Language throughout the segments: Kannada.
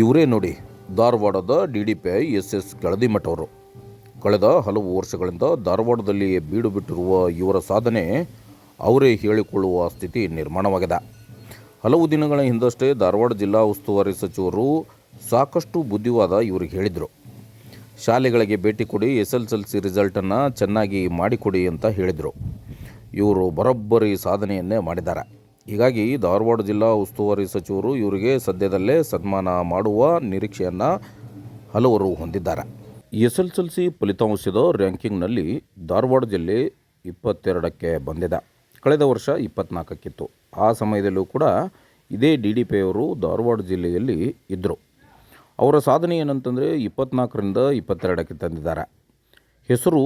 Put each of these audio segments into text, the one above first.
ಇವರೇ ನೋಡಿ ಧಾರವಾಡದ D D P I S S Keladimath ಅವರು ಕಳೆದ ಹಲವು ವರ್ಷಗಳಿಂದ ಧಾರವಾಡದಲ್ಲಿ ಬೀಡು ಬಿಟ್ಟಿರುವ ಇವರ ಸಾಧನೆ ಅವರೇ ಹೇಳಿಕೊಳ್ಳುವ ಸ್ಥಿತಿ ನಿರ್ಮಾಣವಾಗಿದೆ. ಹಲವು ದಿನಗಳ ಹಿಂದಷ್ಟೇ ಧಾರವಾಡ ಜಿಲ್ಲಾ ಉಸ್ತುವಾರಿ ಸಚಿವರು ಸಾಕಷ್ಟು ಬುದ್ಧಿವಾದ ಇವರಿಗೆ ಹೇಳಿದರು. ಶಾಲೆಗಳಿಗೆ ಭೇಟಿ ಕೊಡಿ, ಎಸ್ ಎಲ್ ಎಲ್ ಸಿ ರಿಸಲ್ಟನ್ನು ಚೆನ್ನಾಗಿ ಮಾಡಿಕೊಡಿ ಅಂತ ಹೇಳಿದರು. ಇವರು ಬರೋಬ್ಬರಿ ಸಾಧನೆಯನ್ನೇ ಮಾಡಿದ್ದಾರೆ. ಹೀಗಾಗಿ ಧಾರವಾಡ ಜಿಲ್ಲಾ ಉಸ್ತುವಾರಿ ಸಚಿವರು ಇವರಿಗೆ ಸದ್ಯದಲ್ಲೇ ಸನ್ಮಾನ ಮಾಡುವ ನಿರೀಕ್ಷೆಯನ್ನು ಹಲವರು ಹೊಂದಿದ್ದಾರೆ. ಎಸ್ ಎಲ್ ಎಲ್ ಸಿ ಫಲಿತಾಂಶದ ರ್ಯಾಂಕಿಂಗ್ನಲ್ಲಿ ಧಾರವಾಡ ಜಿಲ್ಲೆ ಇಪ್ಪತ್ತೆರಡಕ್ಕೆ ಬಂದಿದೆ. ಕಳೆದ ವರ್ಷ ಇಪ್ಪತ್ನಾಲ್ಕಕ್ಕಿತ್ತು. ಆ ಸಮಯದಲ್ಲೂ ಕೂಡ ಇದೇ ಡಿ ಡಿ ಪಿಯವರು ಧಾರವಾಡ ಜಿಲ್ಲೆಯಲ್ಲಿ ಇದ್ದರು ಅವರ ಸಾಧನೆ ಏನಂತಂದರೆ ಇಪ್ಪತ್ನಾಲ್ಕರಿಂದ ಇಪ್ಪತ್ತೆರಡಕ್ಕೆ ತಂದಿದ್ದಾರೆ. ಹೆಸರು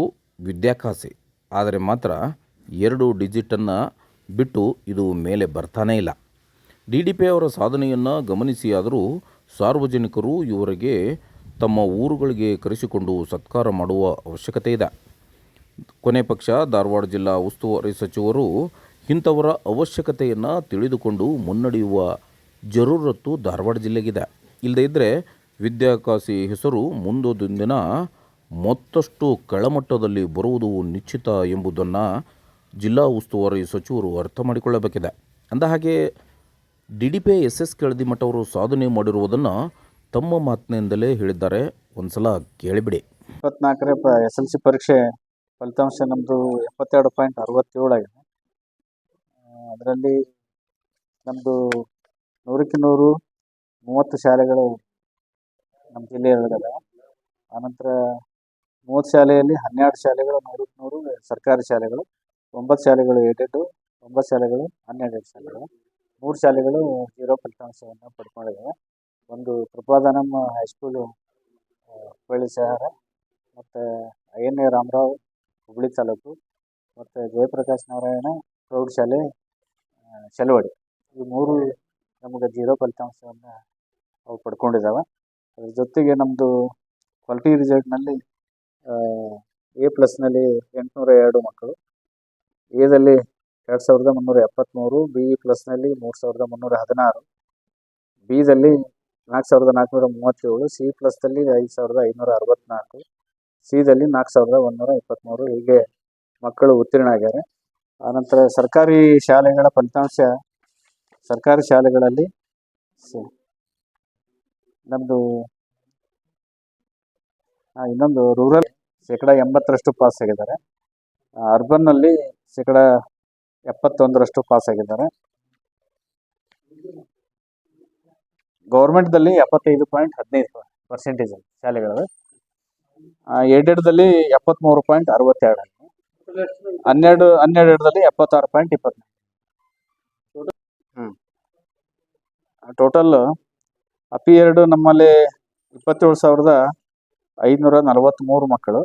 ವಿದ್ಯಾಕಾಸಿ. ಆದರೆ ಮಾತ್ರ ಎರಡು ಡಿಜಿಟನ್ನು ಬಿಟ್ಟು ಇದು ಮೇಲೆ ಬರ್ತಾನೇ ಇಲ್ಲ. ಡಿ ಡಿ ಪಿ ಅವರ ಸಾಧನೆಯನ್ನು ಗಮನಿಸಿಯಾದರೂ ಸಾರ್ವಜನಿಕರು ಇವರಿಗೆ ತಮ್ಮ ಊರುಗಳಿಗೆ ಕರೆಸಿಕೊಂಡು ಸತ್ಕಾರ ಮಾಡುವ ಅವಶ್ಯಕತೆ ಇದೆ. ಕೊನೆ ಪಕ್ಷ ಧಾರವಾಡ ಜಿಲ್ಲಾ ಉಸ್ತುವಾರಿ ಸಚಿವರು ಇಂಥವರ ಅವಶ್ಯಕತೆಯನ್ನು ತಿಳಿದುಕೊಂಡು ಮುನ್ನಡೆಯುವ ಜರೂರತ್ತು ಧಾರವಾಡ ಜಿಲ್ಲೆಗಿದೆ. ಇಲ್ಲದೇ ಇದ್ದರೆ ವಿದ್ಯಾಕಾಶಿ ಹೆಸರು ಮುಂದೊಂದು ದಿನ ಮತ್ತಷ್ಟು ಕೆಳಮಟ್ಟದಲ್ಲಿ ಬರುವುದು ನಿಶ್ಚಿತ ಎಂಬುದನ್ನು ಜಿಲ್ಲಾ ಉಸ್ತುವಾರಿ ಸಚಿವರು ಅರ್ಥ ಮಾಡಿಕೊಳ್ಳಬೇಕಿದೆ. ಅಂದ ಹಾಗೆ, D D P S S ಅವರು ಸಾಧನೆ ಮಾಡಿರುವುದನ್ನು ತಮ್ಮ ಮಾತಿನಿಂದಲೇ ಹೇಳಿದ್ದಾರೆ. ಒಂದು ಸಲ ಕೇಳಿಬಿಡಿ ಇಪ್ಪತ್ನಾಲ್ಕರ ಎಸ್ ಎಲ್ ಸಿ ಪರೀಕ್ಷೆ ಫಲಿತಾಂಶ ನಮ್ಮದು ಎಪ್ಪತ್ತೆರಡು ಪಾಯಿಂಟ್ ಅರವತ್ತೇಳು ಆಗಿದೆ. ಅದರಲ್ಲಿ ನಮ್ಮದು ನೂರಕ್ಕೆ ನೂರು, ಮೂವತ್ತು ಶಾಲೆಗಳು ನಮ್ಮ ಜಿಲ್ಲೆಯೊಳಗದ ಆನಂತರ ಮೂವತ್ತು ಶಾಲೆಯಲ್ಲಿ ಹನ್ನೆರಡು ಶಾಲೆಗಳು, ನೂರಕ್ಕೆ ನೂರು ಸರ್ಕಾರಿ ಶಾಲೆಗಳು. ಒಂಬತ್ತು ಶಾಲೆಗಳು ಏಡೆಡು ಒಂಬತ್ತು ಶಾಲೆಗಳು ಹನ್ನೆರಡು ಶಾಲೆಗಳು. ಮೂರು ಶಾಲೆಗಳು ಜೀರೋ ಫಲಿತಾಂಶವನ್ನು ಪಡ್ಕೊಂಡಿದ್ದಾವೆ ಒಂದು ಕೃಪಾದಾನಮ್ಮ ಹೈಸ್ಕೂಲು ಹುಬ್ಬಳ್ಳಿ ಶಹರ ಮತ್ತು I N A Ramarao Hubballi taluk, ಮತ್ತು ಜಯಪ್ರಕಾಶ್ ನಾರಾಯಣ ಪ್ರೌಢಶಾಲೆ ಶೆಲವಾಡಿ ಈ ಮೂರು ನಮಗೆ ಜೀರೋ ಫಲಿತಾಂಶವನ್ನು ಅವು ಪಡ್ಕೊಂಡಿದ್ದಾವೆ ಅದ್ರ ಜೊತೆಗೆ ನಮ್ಮದು ಕ್ವಾಲಿಟಿ ರಿಸಲ್ಟ್ನಲ್ಲಿ ಎ ಪ್ಲಸ್ನಲ್ಲಿ ಎಂಟುನೂರ ಎರಡು ಮಕ್ಕಳು. ಎದಲ್ಲಿ ಎರಡು ಸಾವಿರದ ಮುನ್ನೂರ ಎಪ್ಪತ್ತ್ಮೂರು ಬಿ ಪ್ಲಸ್ನಲ್ಲಿ ಮೂರು ಸಾವಿರದ ಮುನ್ನೂರ ಹದಿನಾರು. ಬಿದಲ್ಲಿ ನಾಲ್ಕು ಸಾವಿರದ ನಾಲ್ಕುನೂರ ಮೂವತ್ತೇಳು ಸಿ ಪ್ಲಸ್ದಲ್ಲಿ ಐದು ಸಾವಿರದ ಐನೂರ ಅರವತ್ತ್ನಾಲ್ಕು ಸಿದಲ್ಲಿ ನಾಲ್ಕು ಸಾವಿರದ ಒಂದುನೂರ ಇಪ್ಪತ್ತ್ಮೂರು ಹೀಗೆ ಮಕ್ಕಳು ಉತ್ತೀರ್ಣ ಆಗ್ಯಾರೆ. ಆನಂತರ ಸರ್ಕಾರಿ ಶಾಲೆಗಳ ಫಲಿತಾಂಶ, ಸರ್ಕಾರಿ ಶಾಲೆಗಳಲ್ಲಿ ನಮ್ಮದು ಇನ್ನೊಂದು ರೂರಲ್ ಶೇಕಡ ಎಂಬತ್ತರಷ್ಟು ಪಾಸ್ ಆಗಿದ್ದಾರೆ. ಅರ್ಬನ್ನಲ್ಲಿ ಶೇಕಡ ಎಪ್ಪತ್ತೊಂದರಷ್ಟು ಪಾಸ್ ಆಗಿದ್ದಾರೆ. ಗೌರ್ಮೆಂಟ್ದಲ್ಲಿ ಎಪ್ಪತ್ತೈದು ಪಾಯಿಂಟ್ ಹದಿನೈದು ಪರ್ಸೆಂಟೇಜ್ ಶಾಲೆಗಳಲ್ಲಿ ಏಡೆಡ್ದಲ್ಲಿ ಎಪ್ಪತ್ತ್ಮೂರು ಪಾಯಿಂಟ್ ಅರವತ್ತೆರಡು. ಹನ್ನೆರಡು ಹನ್ನೆರಡರಲ್ಲಿ ಎಪ್ಪತ್ತಾರು ಪಾಯಿಂಟ್ ಇಪ್ಪತ್ನಾಲ್ಕು ಹ್ಞೂ ಟೋಟಲ್ ಅಪಿ ಎರಡು ನಮ್ಮಲ್ಲಿ ಇಪ್ಪತ್ತೇಳು ಸಾವಿರದ ಐದುನೂರ ನಲವತ್ತ್ಮೂರು ಮಕ್ಕಳು.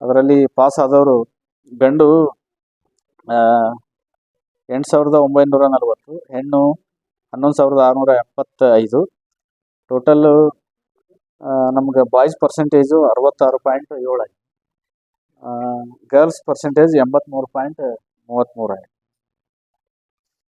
ಅದರಲ್ಲಿ ಪಾಸ್ ಆದವರು ಗಂಡು ಎಂಟು ಸಾವಿರದ ಒಂಬೈನೂರ ನಲವತ್ತು, ಹೆಣ್ಣು ಹನ್ನೊಂದು ಸಾವಿರದ ಆರುನೂರ ಎಪ್ಪತ್ತೈದು ಟೋಟಲ್ಲು ನಮ್ಗೆ ಬಾಯ್ಸ್ ಪರ್ಸೆಂಟೇಜು ಅರವತ್ತಾರು ಪಾಯಿಂಟ್ ಏಳು ಆಯಿತು. ಗರ್ಲ್ಸ್ ಪರ್ಸೆಂಟೇಜ್ ಎಂಬತ್ತ್ಮೂರು ಪಾಯಿಂಟ್ ಮೂವತ್ತ್ಮೂರು ಆಗಿದೆ